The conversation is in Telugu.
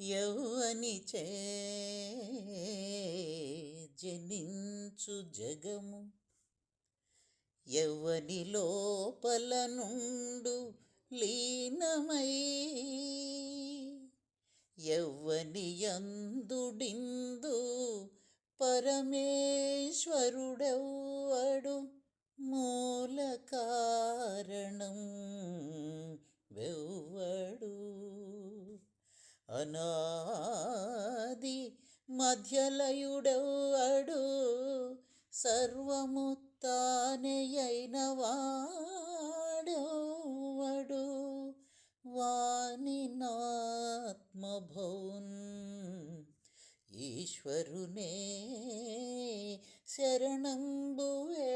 యౌవనిచే జనించు జగము. యవ్వని లోపల నుండు లీనమై యవ్వని యందుడిందు పరమేశ్వరుడెవ్వడు మూల అనాది మధ్యలయుడవాడు సర్వము తానే అయిన వాడెవ్వడు వాని నాత్మభౌన్ ఈశ్వరునే శరణంబువే